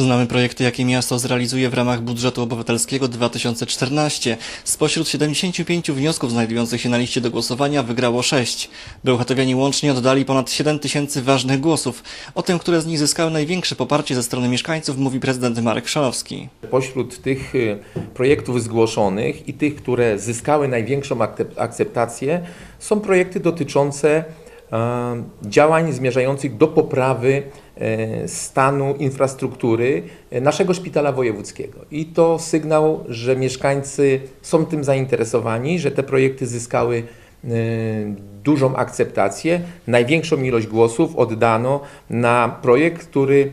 Znamy projekty, jakie miasto zrealizuje w ramach budżetu obywatelskiego 2014. Spośród 75 wniosków znajdujących się na liście do głosowania wygrało 6. Bełchatowianie łącznie oddali ponad 7 tysięcy ważnych głosów. O tym, które z nich zyskały największe poparcie ze strony mieszkańców, mówi prezydent Marek Szalowski. Pośród tych y, projektów zgłoszonych i tych, które zyskały największą akceptację, są projekty dotyczące e, działań zmierzających do poprawy stanu infrastruktury e, naszego szpitala wojewódzkiego. I to sygnał, że mieszkańcy są tym zainteresowani, że te projekty zyskały e, dużą akceptację. Największą ilość głosów oddano na projekt, który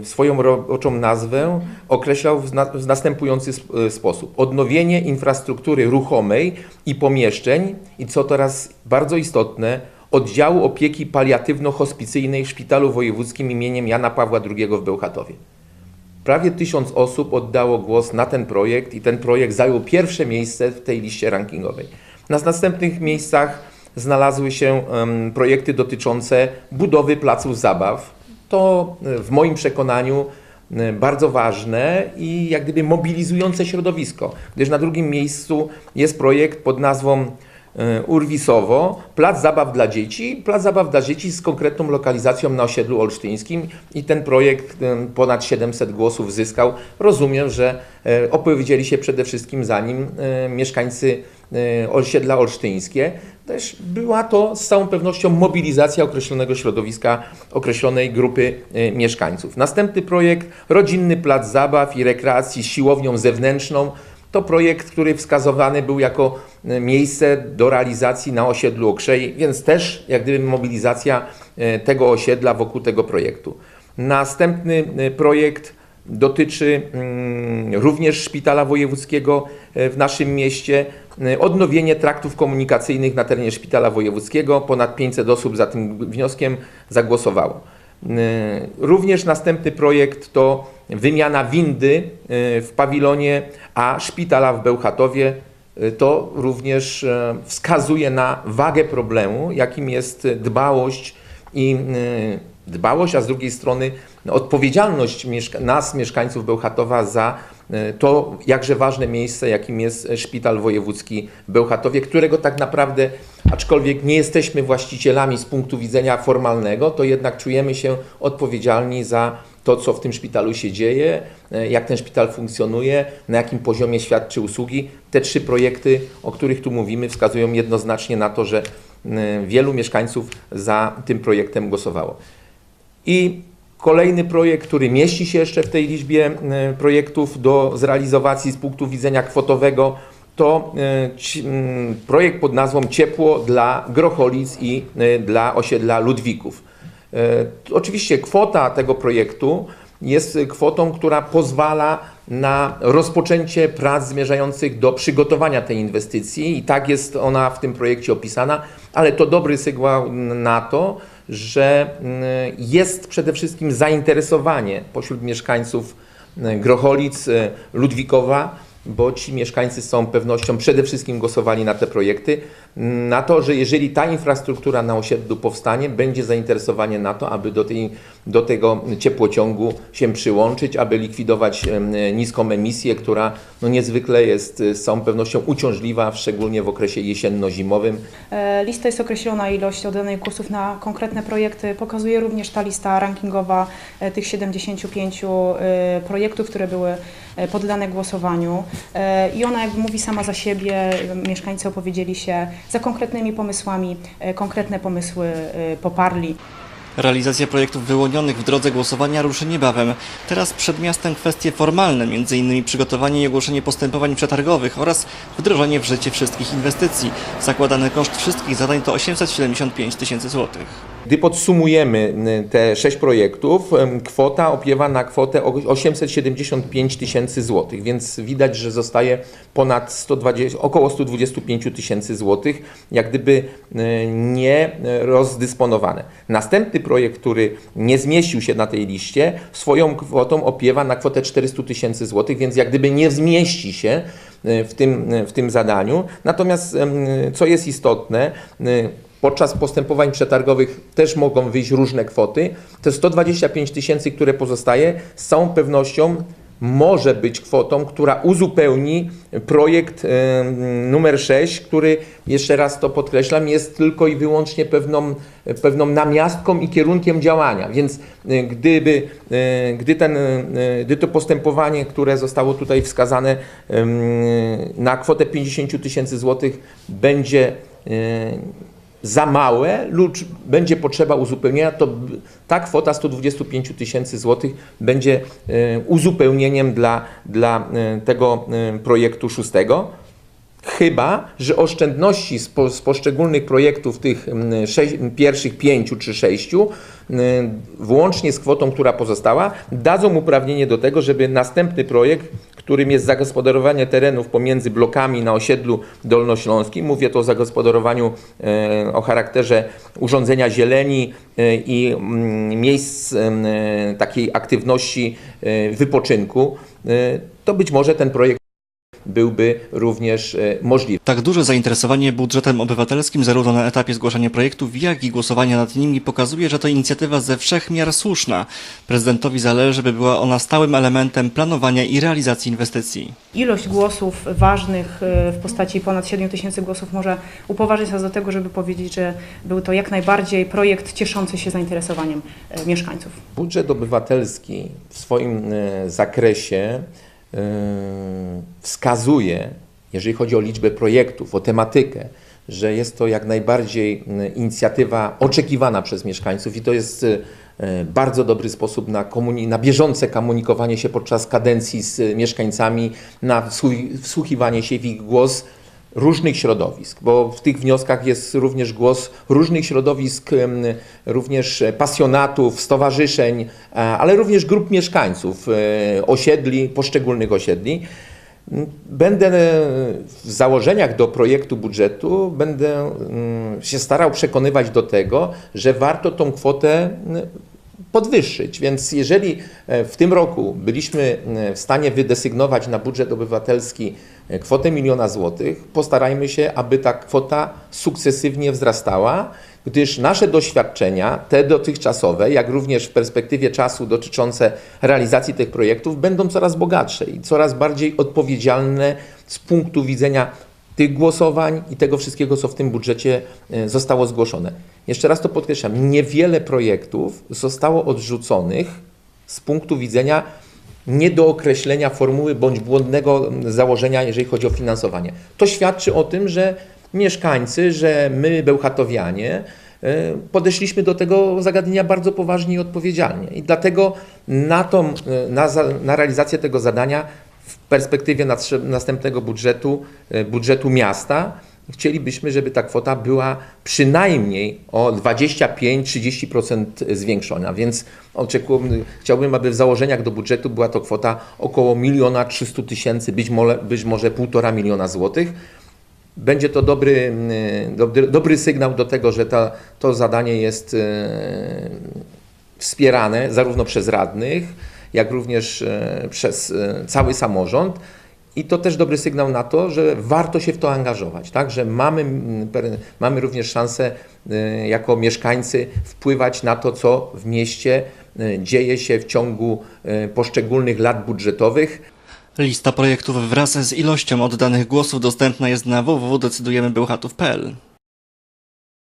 e, swoją roboczą nazwę określał w, na, w następujący sp- e, sposób. Odnowienie infrastruktury ruchomej i pomieszczeń i co teraz bardzo istotne, oddziału opieki paliatywno-hospicyjnej w Szpitalu Wojewódzkim imieniem Jana Pawła II w Bełchatowie. Prawie tysiąc osób oddało głos na ten projekt i ten projekt zajął pierwsze miejsce w tej liście rankingowej. Na następnych miejscach znalazły się em, projekty dotyczące budowy placów zabaw. To e, w moim przekonaniu e, bardzo ważne i jak gdyby mobilizujące środowisko, gdyż na drugim miejscu jest projekt pod nazwą Urwisowo, plac zabaw dla dzieci, plac zabaw dla dzieci z konkretną lokalizacją na osiedlu olsztyńskim i ten projekt e, ponad 700 głosów zyskał. Rozumiem, że e, opowiedzieli się przede wszystkim za nim mieszkańcy osiedla olsztyńskie. Też była to z całą pewnością mobilizacja określonego środowiska, określonej grupy mieszkańców. Następny projekt Rodzinny Plac Zabaw i Rekreacji z siłownią zewnętrzną. To projekt, który wskazywany był jako e, miejsce do realizacji na osiedlu Okrzej, więc też jak gdyby mobilizacja e, tego osiedla wokół tego projektu. Następny e, projekt dotyczy mm, również szpitala wojewódzkiego w naszym mieście. Odnowienie traktów komunikacyjnych na terenie szpitala wojewódzkiego. Ponad 500 osób za tym wnioskiem zagłosowało. E, Również następny projekt to wymiana windy e, w pawilonie A szpitala w Bełchatowie. E, To również wskazuje na wagę problemu, jakim jest dbałość i dbałość, a z drugiej strony odpowiedzialność nas, mieszkańców Bełchatowa, za to jakże ważne miejsce, jakim jest Szpital Wojewódzki w Bełchatowie, którego tak naprawdę, aczkolwiek nie jesteśmy właścicielami z punktu widzenia formalnego, to jednak czujemy się odpowiedzialni za to, co w tym szpitalu się dzieje, e, jak ten szpital funkcjonuje, na jakim poziomie świadczy usługi. Te trzy projekty, o których tu mówimy, wskazują jednoznacznie na to, że e, wielu mieszkańców za tym projektem głosowało. I kolejny projekt, który mieści się jeszcze w tej liczbie e, projektów do zrealizacji z punktu widzenia kwotowego, to e, projekt pod nazwą Ciepło dla Grocholic i e, dla osiedla Ludwików. Oczywiście kwota tego projektu jest kwotą, która pozwala na rozpoczęcie prac zmierzających do przygotowania tej inwestycji. I tak jest ona w tym projekcie opisana, ale to dobry sygnał na to, że mm, jest przede wszystkim zainteresowanie pośród mieszkańców mm, Grocholic, e, Ludwikowa, bo ci mieszkańcy z całą pewnością przede wszystkim głosowali na te projekty, na to, że jeżeli ta infrastruktura na osiedlu powstanie, będzie zainteresowanie na to, aby do, tej, do tego ciepłociągu się przyłączyć, aby likwidować niską emisję, która no, niezwykle jest z całą pewnością uciążliwa, szczególnie w okresie jesienno-zimowym. E, Lista jest określona, ilość oddanych głosów na konkretne projekty. Pokazuje również ta lista rankingowa e, tych 75 e, projektów, które były poddane głosowaniu. I ona jakby mówi sama za siebie, mieszkańcy opowiedzieli się za konkretnymi pomysłami, konkretne pomysły poparli. Realizacja projektów wyłonionych w drodze głosowania ruszy niebawem. Teraz przed miastem kwestie formalne, m.in. przygotowanie i ogłoszenie postępowań przetargowych oraz wdrożenie w życie wszystkich inwestycji. Zakładany koszt wszystkich zadań to 875 tysięcy złotych. Gdy podsumujemy te sześć projektów, kwota opiewa na kwotę o 875 tysięcy złotych, więc widać, że zostaje ponad 120, około 125 tysięcy złotych, jak gdyby y, nie rozdysponowane. Następny projekt, który nie zmieścił się na tej liście, swoją kwotą opiewa na kwotę 400 tysięcy złotych, więc jak gdyby nie zmieści się y, w tym, w tym zadaniu. Natomiast co jest istotne, y, Podczas postępowań przetargowych też mogą wyjść różne kwoty. Te 125 tysięcy, które pozostaje, z całą pewnością może być kwotą, która uzupełni projekt numer 6, który, jeszcze raz to podkreślam, jest tylko i wyłącznie pewną, pewną namiastką i kierunkiem działania. Więc e, gdyby, e, gdy, ten, e, gdy to postępowanie, które zostało tutaj wskazane na kwotę 50 tysięcy złotych będzie za małe lub będzie potrzeba uzupełnienia, to ta kwota 125 tysięcy złotych będzie e, uzupełnieniem dla, dla e, tego e, projektu szóstego. Chyba, że oszczędności z, po, z poszczególnych projektów, tych mm, sześć, pierwszych pięciu czy sześciu, mm, włącznie z kwotą, która pozostała, dadzą uprawnienie do tego, żeby następny projekt, którym jest zagospodarowanie terenów pomiędzy blokami na osiedlu dolnośląskim, mówię tu o zagospodarowaniu e, o charakterze urządzenia zieleni e, i mm, miejsc e, takiej aktywności wypoczynku, to być może ten projekt byłby również e, możliwy. Tak duże zainteresowanie budżetem obywatelskim zarówno na etapie zgłaszania projektów, jak i głosowania nad nimi pokazuje, że to inicjatywa ze wszech miar słuszna. Prezydentowi zależy, by była ona stałym elementem planowania i realizacji inwestycji. Ilość głosów ważnych y, w postaci ponad 7 tysięcy głosów może upoważyć nas do tego, żeby powiedzieć, że był to jak najbardziej projekt cieszący się zainteresowaniem y, mieszkańców. Budżet obywatelski w swoim e, zakresie e, wskazuje, jeżeli chodzi o liczbę projektów, o tematykę, że jest to jak najbardziej m, inicjatywa oczekiwana przez mieszkańców i to jest e, bardzo dobry sposób na, na bieżące komunikowanie się podczas kadencji z mieszkańcami, na wsłuch- wsłuchiwanie się w ich głos różnych środowisk, bo w tych wnioskach jest również głos różnych środowisk, również pasjonatów, stowarzyszeń, ale również grup mieszkańców, e, osiedli, poszczególnych osiedli. Będę e, w założeniach do projektu budżetu będę się starał przekonywać do tego, że warto tą kwotę podwyższyć. Więc jeżeli e, w tym roku byliśmy w stanie wydesygnować na budżet obywatelski kwotę miliona złotych, postarajmy się, aby ta kwota sukcesywnie wzrastała, gdyż nasze doświadczenia, te dotychczasowe, jak również w perspektywie czasu dotyczące realizacji tych projektów, będą coraz bogatsze i coraz bardziej odpowiedzialne z punktu widzenia tych głosowań i tego wszystkiego, co w tym budżecie e, zostało zgłoszone. Jeszcze raz to podkreślam, niewiele projektów zostało odrzuconych z punktu widzenia niedookreślenia formuły bądź błędnego założenia, jeżeli chodzi o finansowanie. To świadczy o tym, że mieszkańcy, że my, bełchatowianie, e, podeszliśmy do tego zagadnienia bardzo poważnie i odpowiedzialnie. I dlatego na, tą, e, na, na realizację tego zadania w perspektywie następnego budżetu, e, budżetu miasta, chcielibyśmy, żeby ta kwota była przynajmniej o 25-30% zwiększona. Więc oczekuję, chciałbym, aby w założeniach do budżetu była to kwota około 1 300 tysięcy, być może, być może 1,5 miliona złotych. Będzie to dobry, mm, dobry, dobry sygnał do tego, że ta, to zadanie jest e, wspierane zarówno przez radnych, jak również e, przez e, cały samorząd. I to też dobry sygnał na to, że warto się w to angażować, tak? że mamy, mamy również szansę e, jako mieszkańcy wpływać na to, co w mieście e, dzieje się w ciągu e, poszczególnych lat budżetowych. Lista projektów wraz z ilością oddanych głosów dostępna jest na www.decydujemybełchatów.pl.